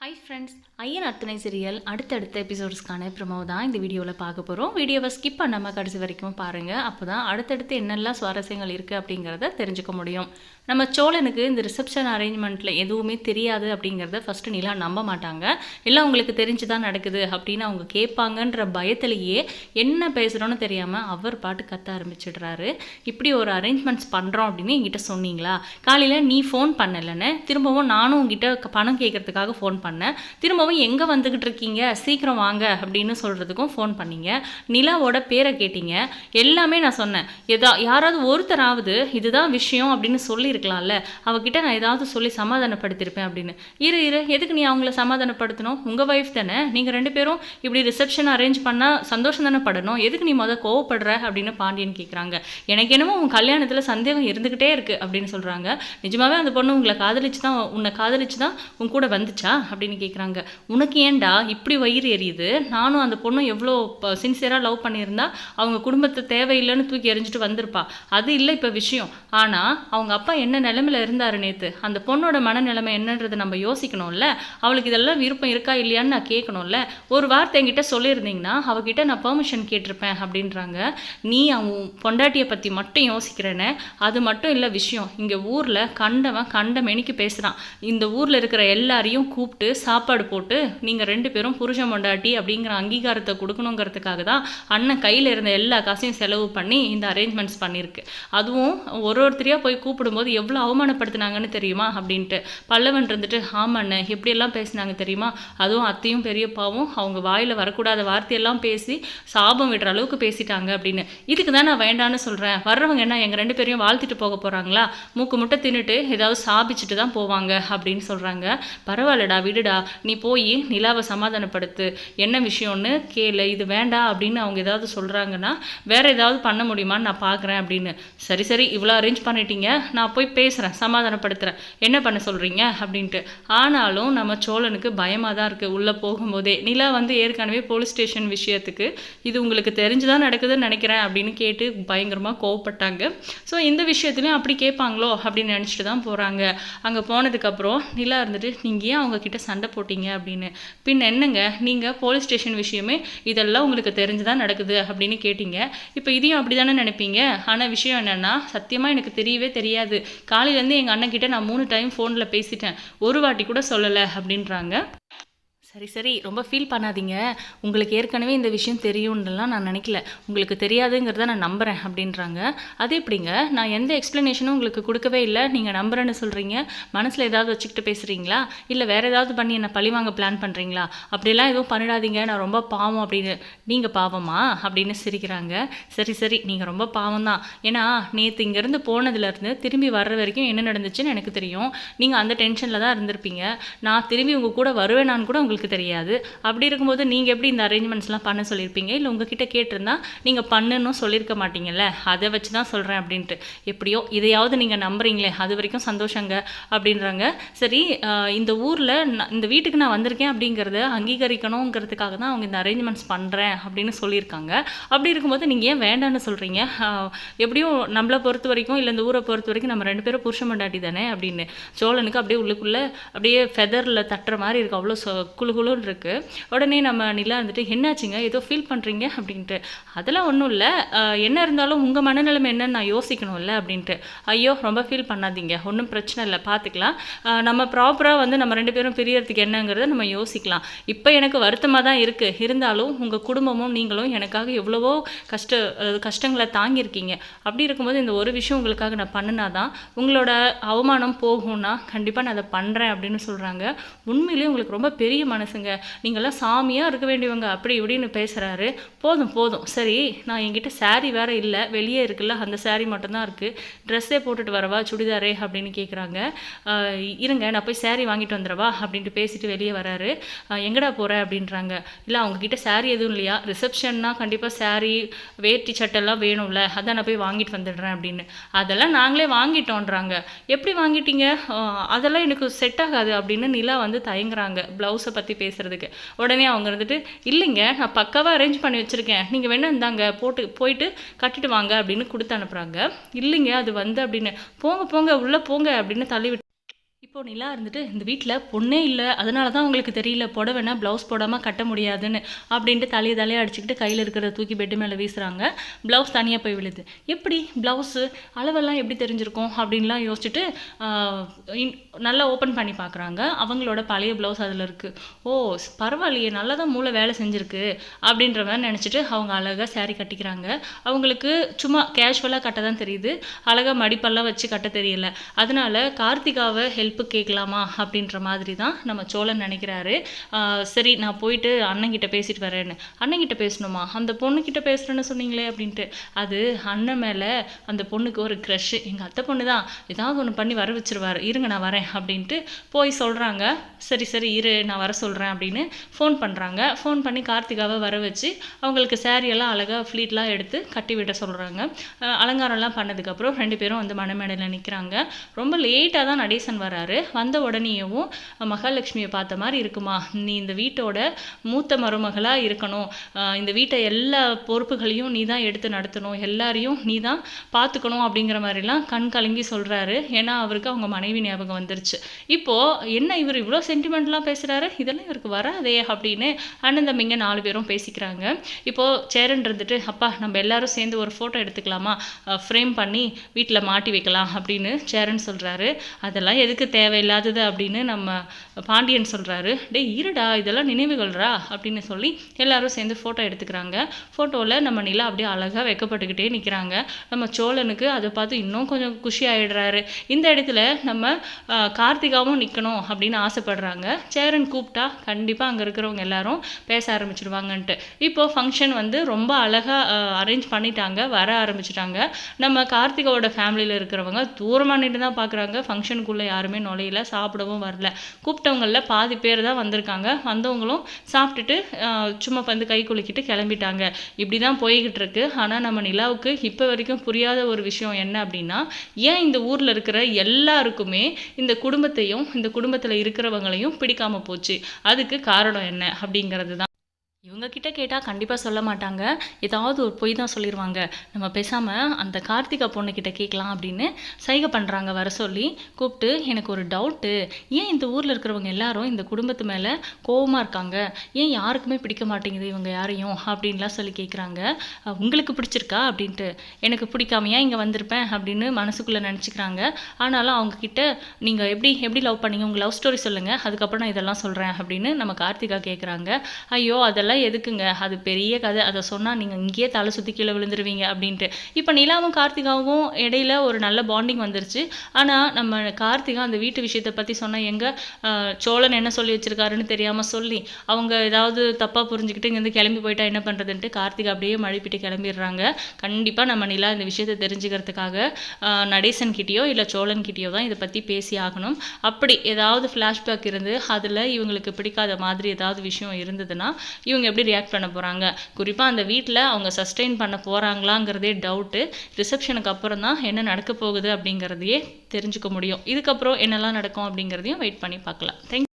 Hi friends ஐயன் அர்த்தனை serial அடுத்தடுத்த எபிசோட்ஸ்க்கான ப்ரமோ தான் இந்த வீடியோவில் பார்க்க போகிறோம் வீடியோவை ஸ்கிப் பண்ணாமல் கடைசி வரைக்கும் பாருங்கள் அப்போ தான் அடுத்தடுத்து என்னெல்லாம் சுவாரஸ்யங்கள் இருக்குது அப்படிங்கிறத தெரிஞ்சுக்க முடியும். நம்ம சோழனுக்கு இந்த ரிசப்ஷன் அரேஞ்ச்மெண்ட்டில் எதுவுமே தெரியாது அப்படிங்கிறத ஃபஸ்ட்டு நிலா நம்ப மாட்டாங்க. எல்லாம் உங்களுக்கு தெரிஞ்சு தான் நடக்குது அப்படின்னு அவங்க கேட்பாங்கன்ற பயத்திலேயே என்ன பேசுகிறோன்னு தெரியாமல் அவர் பாட்டு கத்த ஆரம்பிச்சிடுறாரு. இப்படி ஒரு அரேஞ்ச்மெண்ட்ஸ் பண்ணுறோம் அப்படின்னு என்கிட்ட சொன்னீங்களா? காலையில் நீ ஃபோன் பண்ணலைன்னு திரும்பவும் நானும் உங்ககிட்ட பணம் கேட்கறதுக்காக ஃபோன் பண்ணேன். திரும்பவும் எங்கே வந்துக்கிட்டு இருக்கீங்க? சீக்கிரம் வாங்க அப்படின்னு சொல்கிறதுக்கும் ஃபோன் பண்ணீங்க. நிலாவோட பேரை கேட்டீங்க. எல்லாமே நான் சொன்னேன். எதா யாராவது ஒருத்தராவது இதுதான் விஷயம் அப்படின்னு சொல்லியிருக்கலாம்ல அவகிட்ட நான் ஏதாவது சொல்லி சமாதானப்படுத்தியிருப்பேன் அப்படின்னு. இரு இரு. எதுக்கு நீ அவங்கள சமாதானப்படுத்தணும்? உங்கள் ஒய்ஃப் தானே. நீங்கள் ரெண்டு பேரும் இப்படி ரிசப்ஷன் அரேஞ்ச் பண்ணால் சந்தோஷம் தானே படணும். எதுக்கு நீ மொதல் கோவப்படுற அப்படின்னு பாண்டியன் கேட்குறாங்க எனக்கு என்னமோ உன் கல்யாணத்தில் சந்தேகம் இருந்துக்கிட்டே இருக்குது அப்படின்னு சொல்கிறாங்க நிஜமாவே அந்த பொண்ணு உங்களை காதலிச்சு தான் உன்னை காதலிச்சு தான் உன் கூட வந்துச்சா? அப்படின்னு கேட்குறாங்க உனக்கு ஏன்டா இப்படி வயிறு எரியுது? நானும் அந்த பொண்ணும் எவ்வளோ சின்சியராக லவ் பண்ணியிருந்தா அவங்க குடும்பத்தை தேவையில்லைன்னு தூக்கி எறிஞ்சிட்டு வந்திருப்பா. அது இல்லை இப்போ விஷயம். ஆனால் அவங்க அப்பா என்ன நிலமையில இருந்தார் நேற்று அந்த பொண்ணோட மனநிலைமை என்னன்றதை நம்ம யோசிக்கணும்ல? அவளுக்கு இதெல்லாம் விருப்பம் இருக்கா இல்லையான்னு நான் கேட்கணும்ல? ஒரு வார்த்தை என்கிட்ட சொல்லியிருந்தீங்கன்னா அவகிட்ட நான் பெர்மிஷன் கேட்டிருப்பேன் அப்படின்றாங்க. நீ அவன் பொண்டாட்டியை பற்றி மட்டும் யோசிக்கிறேன்னு. அது மட்டும் இல்லை விஷயம். இங்கே ஊரில் கண்டவன் கண்ட மெனிக்கு பேசுகிறான் இந்த ஊரில் இருக்கிற எல்லாரையும் கூப்பிட்டு சாப்பாடு போட்டு நீங்கள் ரெண்டு பேரும் புருஷன் பொண்டாட்டி அப்படிங்கிற அங்கீகாரத்தை கொடுக்கணுங்கிறதுக்காக தான் அண்ணன் கையில் இருந்த எல்லா காசையும் செலவு பண்ணி இந்த அரேஞ்ச்மெண்ட்ஸ் பண்ணியிருக்கு. அதுவும் ஒரு ஒருத்தரையாக போய் கூப்பிடும்போது எவ்வளோ அவமானப்படுத்துனாங்கன்னு தெரியுமா அப்படின்ட்டு. பல்லவன் இருந்துட்டு ஆமாண்ணே எப்படியெல்லாம் பேசினாங்க தெரியுமா? அதுவும் அத்தையும் பெரியப்பாவும் அவங்க வாயில் வரக்கூடாத வார்த்தையெல்லாம் பேசி சாபம் விடுற அளவுக்கு பேசிட்டாங்க அப்படின்னு. இதுக்கு தான் நான் வேண்டான்னு சொல்கிறேன் வர்றவங்க என்ன எங்கள் ரெண்டு பேரையும் வாழ்த்திட்டு போக போகிறாங்களா மூக்கு முட்டை தின்னுட்டு ஏதாவது சாபிச்சுட்டு தான் போவாங்க அப்படின்னு சொல்கிறாங்க பரவாயில்லடா விடுடா. நீ போய் நிலாவை சமாதானப்படுத்து. என்ன விஷயம்னு கேளு. இது வேண்டாம் அப்படின்னு அவங்க ஏதாவது சொல்கிறாங்கன்னா வேற ஏதாவது பண்ண முடியுமான்னு நான் பார்க்குறேன் அப்படின்னு. சரி சரி. இவ்வளோ அரேஞ்ச் பண்ணிட்டீங்க. நான் போய் பேசுகிறேன் சமாதானப்படுத்துகிறேன் என்ன பண்ண சொல்கிறீங்க அப்படின்ட்டு. ஆனாலும் நம்ம சோழனுக்கு பயமாக தான் இருக்குது உள்ளே போகும்போதே. நிலா வந்து ஏற்கனவே போலீஸ் ஸ்டேஷன் விஷயத்துக்கு இது உங்களுக்கு தெரிஞ்சு தான் நடக்குதுன்னு நினைக்கிறேன் அப்படின்னு கேட்டு பயங்கரமாக கோவப்பட்டாங்க. ஸோ இந்த விஷயத்துலையும் அப்படி கேட்பாங்களோ அப்படின்னு நினச்சிட்டு தான் போகிறாங்க அங்கே போனதுக்கப்புறம் நிலா இருந்துட்டு நீங்கள் ஏன் அவங்கக்கிட்ட சண்டை போட்டீங்க? அப்படின்னு. பின் என்னங்க? நீங்கள் போலீஸ் ஸ்டேஷன் விஷயமே இதெல்லாம் உங்களுக்கு தெரிஞ்சு தான் நடக்குது அப்படின்னு கேட்டீங்க. இப்போ இதையும் அப்படி தானே நினைப்பீங்க? ஆனால் விஷயம் என்னென்னா சத்தியமாக எனக்கு தெரியவே தெரியாது. காலையிலேருந்து எங்கள் அண்ணன் கிட்ட நான் மூணு டைம் ஃபோனில் பேசிட்டேன். ஒரு வாட்டி கூட சொல்லலை அப்படின்றாங்க. சரி சரி ரொம்ப ஃபீல் பண்ணாதீங்க. உங்களுக்கு ஏற்கனவே இந்த விஷயம் தெரியும்னுலாம் நான் நினைக்கல. உங்களுக்கு தெரியாதுங்கிறத நான் நம்புகிறேன் அப்படின்றாங்க. அது எப்படிங்க? நான் எந்த எக்ஸ்ப்ளனேஷனும் உங்களுக்கு கொடுக்கவே இல்லை. நீங்கள் நம்புறேன்னு சொல்கிறீங்க மனசில் ஏதாவது வச்சுக்கிட்டு பேசுகிறீங்களா இல்லை வேறு ஏதாவது பண்ணி என்னை பழிவாங்க பிளான் பண்ணுறீங்களா அப்படிலாம் எதுவும் பண்ணிடாதீங்க. நான் ரொம்ப பாவம் அப்படின்னு. நீங்கள் பாவமா? அப்படின்னு சிரிக்கிறாங்க. சரி சரி நீங்கள் ரொம்ப பாவம் தான் ஏன்னா நேற்று இங்கேருந்து போனதுலேருந்து திரும்பி வர்ற வரைக்கும் என்ன நடந்துச்சுன்னு எனக்கு தெரியும். நீங்கள் அந்த டென்ஷனில் தான் இருந்திருப்பீங்க. நான் திரும்பி உங்கள் கூட வருவேனான்னு கூட உங்களுக்கு தெரியாது. அப்படி இருக்கும்போது நீங்கள் எப்படி இந்த அரேஞ்ச்மெண்ட்ஸ்லாம் பண்ண சொல்லியிருப்பீங்க? இல்லை உங்ககிட்ட கேட்டிருந்தா நீங்கள் பண்ணணும் சொல்லியிருக்க மாட்டீங்கல்ல? அதை வச்சு தான் சொல்கிறேன் அப்படின்ட்டு. எப்படியோ இதையாவது நீங்கள் நம்புறீங்களே அது வரைக்கும் சந்தோஷங்க அப்படின்றாங்க. சரி இந்த ஊரில் இந்த வீட்டுக்கு நான் வந்திருக்கேன் அப்படிங்கிறத அங்கீகரிக்கணுங்கிறதுக்காக தான் அவங்க இந்த அரேஞ்ச்மெண்ட்ஸ் பண்ணுறேன் அப்படின்னு சொல்லியிருக்காங்க. அப்படி இருக்கும்போது நீங்கள் ஏன் வேண்டாம்னு சொல்கிறீங்க எப்படியும் நம்மளை பொறுத்த வரைக்கும் இல்லை இந்த ஊரை பொறுத்த வரைக்கும் நம்ம ரெண்டு பேரும் புருஷ மண்டாட்டி தானே அப்படின்னு. சோழனுக்கு அப்படியே உள்ளுக்குள்ளே அப்படியே ஃபெதரில் தட்டுற மாதிரி இருக்கு. அவ்வளோ சொ இருக்குது உடனே நம்ம நிலா இருந்துட்டு என்னாச்சுங்க? ஏதோ ஃபீல் பண்ணுறீங்க அப்படின்ட்டு. அதெல்லாம் ஒன்றும் இல்லை. என்ன இருந்தாலும் உங்கள் மனநிலைமை என்னன்னு நான் யோசிக்கணும்ல அப்படின்ட்டு. ஐயோ ரொம்ப ஃபீல் பண்ணாதீங்க. ஒன்றும் பிரச்சனை இல்லை. பார்த்துக்கலாம் நம்ம ப்ராப்பராக வந்து நம்ம ரெண்டு பேரும் பிரியறதுக்கு என்னங்கிறத நம்ம யோசிக்கலாம். இப்போ எனக்கு வருத்தமாக தான் இருக்குது இருந்தாலும் உங்கள் குடும்பமும் நீங்களும் எனக்காக எவ்வளவோ கஷ்ட கஷ்டங்களை தாங்கியிருக்கீங்க. அப்படி இருக்கும்போது இந்த ஒரு விஷயம் உங்களுக்காக நான் பண்ணினாதான் உங்களோட அவமானம் போகும்னா கண்டிப்பாக நான் அதை பண்ணுறேன் அப்படின்னு சொல்கிறாங்க உண்மையிலேயே உங்களுக்கு ரொம்ப பெரிய மன மனசுங்க. நீங்களாம் சாமியாக இருக்க வேண்டியவங்க அப்படி இப்படின்னு பேசுகிறாரு போதும் போதும். சரி நான் என்கிட்ட சாரீ வேறு இல்லை. வெளியே இருக்குல்ல அந்த சாரீ மட்டும்தான் இருக்குது ட்ரெஸ்ஸே போட்டுட்டு வரவா சுடிதாரே அப்படின்னு கேட்குறாங்க இருங்க நான் போய் சாரீ வாங்கிட்டு வந்துடவா அப்படின்ட்டு பேசிட்டு வெளியே வராரு. எங்கடா போகிற அப்படின்றாங்க. இல்லை அவங்கக்கிட்ட சாரீ எதுவும் இல்லையா? ரிசப்ஷன்னா கண்டிப்பாக சாரீ வேட்டி சட்டெல்லாம் வேணும்ல. அதான் நான் போய் வாங்கிட்டு வந்துடுறேன் அப்படின்னு. அதெல்லாம் நாங்களே வாங்கிட்டோன்றாங்க. எப்படி வாங்கிட்டீங்க? அதெல்லாம் எனக்கு செட் ஆகாது அப்படின்னு நிலா வந்து தயங்குறாங்க. ப்ளவுஸை பற்றி பேசுகிறதுக்கு உடனே அவங்க இருந்துட்டு இல்லைங்க நான் பக்காவாக அரேஞ்ச் பண்ணி வச்சுருக்கேன். நீங்கள் வேணா இருந்தாங்க போட்டு போயிட்டு கட்டிட்டு வாங்க அப்படின்னு கொடுத்து அனுப்புகிறாங்க இல்லைங்க அது வந்து அப்படின்னு போங்க போங்க உள்ளே போங்க அப்படின்னு தள்ளி விட்டு இப்போ நிலா இருந்துட்டு இந்த வீட்டில் பொண்ணே இல்லை அதனால தான் உங்களுக்கு தெரியல புடவைனா ப்ளவுஸ் போடாமல் கட்ட முடியாதுன்னு அப்படின்ட்டு தலையை தலையை அடிச்சுக்கிட்டு கையில் இருக்கிறத தூக்கி பெட்டு மேலே வீசுகிறாங்க ப்ளவுஸ் தனியாக போய் விழுது. எப்படி? ப்ளவுஸு அளவெல்லாம் எப்படி தெரிஞ்சிருக்கும்? அப்படின்லாம் யோசிச்சுட்டு இன்- நல்லா ஓப்பன் பண்ணி பார்க்குறாங்க அவங்களோட பழைய ப்ளவுஸ் அதில் இருக்குது ஓ பரவாயில்லையே நல்லா தான் மூளை வேலை செஞ்சுருக்கு அப்படின்ற மாதிரி நினச்சிட்டு அவங்க அழகாக சேரீ கட்டிக்கிறாங்க. அவங்களுக்கு சும்மா கேஷுவலாக கட்ட தான் தெரியுது. அழகாக மடிப்பெல்லாம் வச்சு கட்ட தெரியல. அதனால் கார்த்திகாவை ஹெல்ப் கேட்கலாமா அப்படின்ற மாதிரி தான் நம்ம சோழன் நினைக்கிறாரு. சரி நான் போயிட்டு அண்ணங்கிட்ட பேசிட்டு வரேன்னு. அண்ணங்கிட்ட பேசணுமா? அந்த பொண்ணுக்கிட்ட பேசுகிறேன்னு சொன்னீங்களே அப்படின்ட்டு. அது அண்ணன் மேலே அந்த பொண்ணுக்கு ஒரு க்ரஷ்ஷு எங்கள் அத்தை பொண்ணு தான் ஏதாவது ஒன்று பண்ணி வர வச்சிருவார். இருங்க நான் வரேன் அப்படின்ட்டு போய் சொல்கிறாங்க சரி சரி இரு நான் வர சொல்கிறேன் அப்படின்னு ஃபோன் பண்ணுறாங்க ஃபோன் பண்ணி கார்த்திகாவை வர வச்சு அவங்களுக்கு சேரீயெல்லாம் அழகாக ஃப்ளீட்லாம் எடுத்து கட்டி விட சொல்கிறாங்க அலங்காரம்லாம் பண்ணதுக்கப்புறம் ரெண்டு பேரும் வந்து மணமேடையில் நிற்கிறாங்க ரொம்ப லேட்டாக தான் நடேசன் வராரு. வந்த உடனேயும் மகாலட்சுமியை பார்த்த மாதிரி இருக்குமா? நீ இந்த வீட்டோட மூத்த மருமகளாக இருக்கணும். இந்த வீட்டை எல்லா பொறுப்புகளையும் நீ தான் எடுத்து நடத்தணும். எல்லாரையும் நீ தான் பார்த்துக்கணும் அப்படிங்கிற மாதிரிலாம் கண் கலங்கி சொல்கிறாரு ஏன்னா அவருக்கு அவங்க மனைவி ஞாபகம் வந்துருச்சு. இப்போது என்ன இவர் இவ்வளோ சென்டிமெண்ட்லாம் பேசுகிறாரு இதெல்லாம் இவருக்கு வராதே அப்படின்னு அண்ணன் தம்பிங்க நாலு பேரும் பேசிக்கிறாங்க. இப்போது சேரன் இருந்துட்டு அப்பா நம்ம எல்லாரும் சேர்ந்து ஒரு ஃபோட்டோ எடுத்துக்கலாமா? ஃப்ரேம் பண்ணி வீட்டில் மாட்டி வைக்கலாம் அப்படின்னு சேரன் சொல்கிறாரு அதெல்லாம் எதுக்கு தேவையில்லாதது அப்படின்னு நம்ம பாண்டியன் சொல்கிறாரு டேய் இருடா இதெல்லாம் நினைவுகள்ரா? அப்படின்னு சொல்லி எல்லாரும் சேர்ந்து ஃபோட்டோ எடுத்துக்கிறாங்க. ஃபோட்டோவில் நம்ம நிலா அப்படியே அழகாக வைக்கப்பட்டுக்கிட்டே நிற்கிறாங்க நம்ம சோழனுக்கு அதை பார்த்து இன்னும் கொஞ்சம் குஷி ஆகிடுறாரு இந்த இடத்துல நம்ம கார்த்திகாவும் நிற்கணும் அப்படின்னு ஆசைப்படுறாங்க. சேரன் கூப்பிட்டா கண்டிப்பாக அங்கே இருக்கிறவங்க எல்லாரும் பேச ஆரம்பிச்சிடுவாங்கன்ட்டு இப்போது ஃபங்க்ஷன் வந்து ரொம்ப அழகாக அரேஞ்ச் பண்ணிட்டாங்க. வர ஆரம்பிச்சிட்டாங்க. நம்ம கார்த்திகாவோட ஃபேமிலியில் இருக்கிறவங்க தூரமாக நின்று தான் பார்க்குறாங்க ஃபங்க்ஷனுக்குள்ளே யாருமே நுழையில சாப்பிடவும் வரல. கூப்பிட்டவங்களில் பாதி பேர் தான் வந்திருக்காங்க. வந்தவங்களும் சாப்பிட்டுட்டு சும்மா வந்து கை குலுக்கிட்டு கிளம்பிட்டாங்க. இப்படி தான் போய்கிட்டு இருக்கு. ஆனால் நம்ம நிலாவுக்கு இப்போ வரைக்கும் புரியாத ஒரு விஷயம் என்ன அப்படின்னா ஏன் இந்த ஊரில் இருக்கிற எல்லாருக்குமே இந்த குடும்பத்தையும் இந்த குடும்பத்தில் இருக்கிறவங்களையும் பிடிக்காம போச்சு? அதுக்கு காரணம் என்ன அப்படிங்கிறது தான் அவங்கக்கிட்ட கேட்டால் கண்டிப்பாக சொல்ல மாட்டாங்க. ஏதாவது ஒரு பொய் தான் சொல்லிடுவாங்க நம்ம பேசாமல் அந்த கார்த்திகா பொண்ணுக்கிட்ட கேட்கலாம் அப்படின்னு சைகை பண்ணுறாங்க வர சொல்லி. கூப்பிட்டு எனக்கு ஒரு டவுட்டு ஏன் இந்த ஊரில் இருக்கிறவங்க எல்லாரும் இந்த குடும்பத்து மேலே கோவமாக இருக்காங்க? ஏன் யாருக்குமே பிடிக்க மாட்டேங்குது இவங்க யாரையும்? அப்படின்லாம் சொல்லி கேட்குறாங்க உங்களுக்கு பிடிச்சிருக்கா? அப்படின்ட்டு. எனக்கு பிடிக்காமையா இங்கே வந்திருப்பேன். அப்படின்னு மனசுக்குள்ளே நினச்சிக்கிறாங்க. ஆனாலும் அவங்கக்கிட்ட நீங்கள் எப்படி எப்படி லவ் பண்ணீங்க? உங்கள் லவ் ஸ்டோரி சொல்லுங்கள் அதுக்கப்புறம் நான் இதெல்லாம் சொல்கிறேன் அப்படின்னு நம்ம கார்த்திகா கேட்குறாங்க ஐயோ அதெல்லாம் எதுக்குங்க? அது பெரிய கதை. அதை சொன்னால் நீங்கள் இங்கேயே தலை சுற்றி கீழே விழுந்துருவீங்க அப்படின்ட்டு. இப்போ நிலாவும் கார்த்திகாவும் இடையில ஒரு நல்ல பாண்டிங் வந்துருச்சு. ஆனால் நம்ம கார்த்திகா அந்த வீட்டு விஷயத்தை பற்றி சொன்னால் எங்கே? சோழன் என்ன சொல்லி வச்சிருக்காருன்னு தெரியாமல் சொல்லி அவங்க ஏதாவது தப்பாக புரிஞ்சுக்கிட்டு இங்கேருந்து கிளம்பி போயிட்டா என்ன பண்ணுறதுன்ட்டு கார்த்திகா அப்படியே மழைப்பிட்டு கிளம்பிடுறாங்க. கண்டிப்பாக நம்ம நிலா இந்த விஷயத்தை தெரிஞ்சுக்கிறதுக்காக நடேசன் கிட்டேயோ இல்லை சோழன் கிட்டேயோ தான் இதை பற்றி பேசி ஆகணும். அப்படி ஏதாவது ஃப்ளாஷ்பேக் இருந்து அதில் இவங்களுக்கு பிடிக்காத மாதிரி ஏதாவது விஷயம் இருந்ததுன்னா இவங்க எப்படி ரியாக்ட் பண்ண போகிறாங்க குறிப்பாக அந்த வீட்டில் அவங்க சஸ்டெயின் பண்ண போகிறாங்களாங்கிறதே டவுட்டு ரிசப்ஷனுக்கு அப்புறம் தான் என்ன நடக்க போகுது அப்படிங்கிறதையே தெரிஞ்சுக்க முடியும். இதுக்கப்புறம் என்னெல்லாம் நடக்கும் அப்படிங்கிறதையும் வெயிட் பண்ணி பார்க்கலாம். தேங்க்